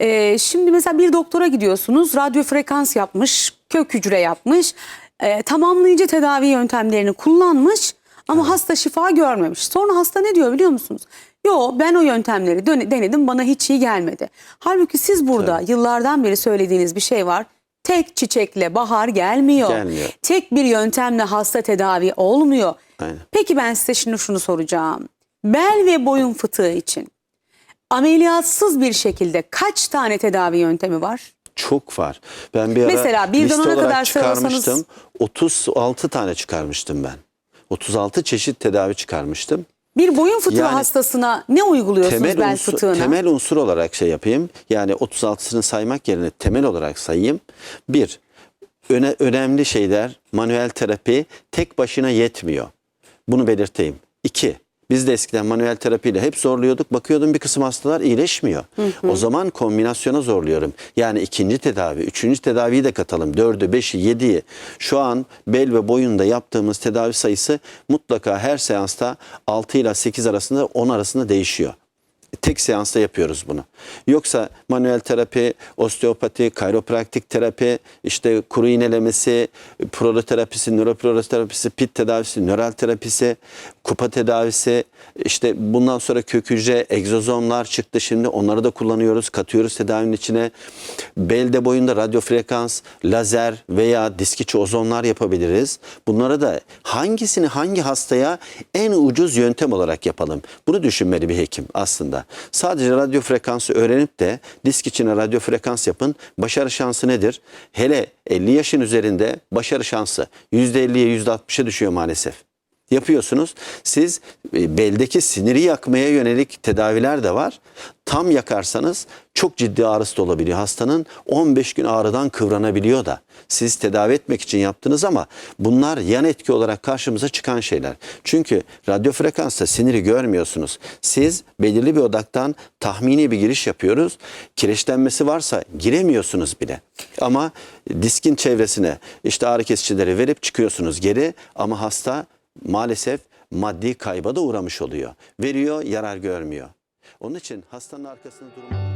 Ee, şimdi mesela bir doktora gidiyorsunuz, radyo frekans yapmış, kök hücre yapmış, e, tamamlayıcı tedavi yöntemlerini kullanmış ama hasta şifa görmemiş. Sonra hasta ne diyor biliyor musunuz? Yo ben o yöntemleri denedim bana hiç iyi gelmedi. Halbuki siz burada yıllardan beri söylediğiniz bir şey var. Tek çiçekle bahar gelmiyor. Gelmiyor. Tek bir yöntemle hasta tedavi olmuyor. Aynen. Peki ben size şimdi şunu soracağım. Bel ve boyun fıtığı için ameliyatsız bir şekilde kaç tane tedavi yöntemi var? Çok var. Ben bir ara Mesela birden liste ona olarak kadar çıkarmıştım. sayarsanız- 36 tane çıkarmıştım ben. 36 çeşit tedavi çıkarmıştım. Bir boyun fıtığı Yani hastasına ne uyguluyorsunuz Temel bel unsur, fıtığına? temel unsur olarak şey yapayım. Yani 36'sını saymak yerine temel olarak sayayım. Bir, öne, önemli şeyler manuel terapi tek başına yetmiyor. Bunu belirteyim. İki, biz de eskiden manuel terapiyle hep zorluyorduk. Bakıyordum bir kısım hastalar iyileşmiyor. O zaman kombinasyona zorluyorum. Yani ikinci tedavi, üçüncü tedaviyi de katalım. Dördü, beşi, yediyi. Şu an bel ve boyunda yaptığımız tedavi sayısı mutlaka her seansta 6 ile 8 arasında 10 arasında değişiyor. Tek seansta yapıyoruz bunu. Yoksa manuel terapi, osteopati, kayropraktik terapi, işte kuru iğnelemesi, proloterapisi, nöroproloterapisi, pit tedavisi, nöral terapisi, kupa tedavisi, işte bundan sonra kök hücre, egzozomlar çıktı şimdi onları da kullanıyoruz, katıyoruz tedavinin içine. Belde boyunda radyo frekans, lazer veya disk içi ozonlar yapabiliriz. Bunlara da hangisini hangi hastaya en ucuz yöntem olarak yapalım? Bunu düşünmeli bir hekim aslında. Sadece radyo frekansı öğrenip de disk içine radyo frekans yapın. Başarı şansı nedir? Hele 50 yaşın üzerinde başarı şansı %50'ye %60'a düşüyor maalesef yapıyorsunuz. Siz e, beldeki siniri yakmaya yönelik tedaviler de var. Tam yakarsanız çok ciddi ağrısı da olabiliyor. Hastanın 15 gün ağrıdan kıvranabiliyor da. Siz tedavi etmek için yaptınız ama bunlar yan etki olarak karşımıza çıkan şeyler. Çünkü radyo frekansta siniri görmüyorsunuz. Siz belirli bir odaktan tahmini bir giriş yapıyoruz. Kireçlenmesi varsa giremiyorsunuz bile. Ama diskin çevresine işte ağrı kesicileri verip çıkıyorsunuz geri ama hasta maalesef maddi kayba da uğramış oluyor. Veriyor, yarar görmüyor. Onun için hastanın arkasında durmak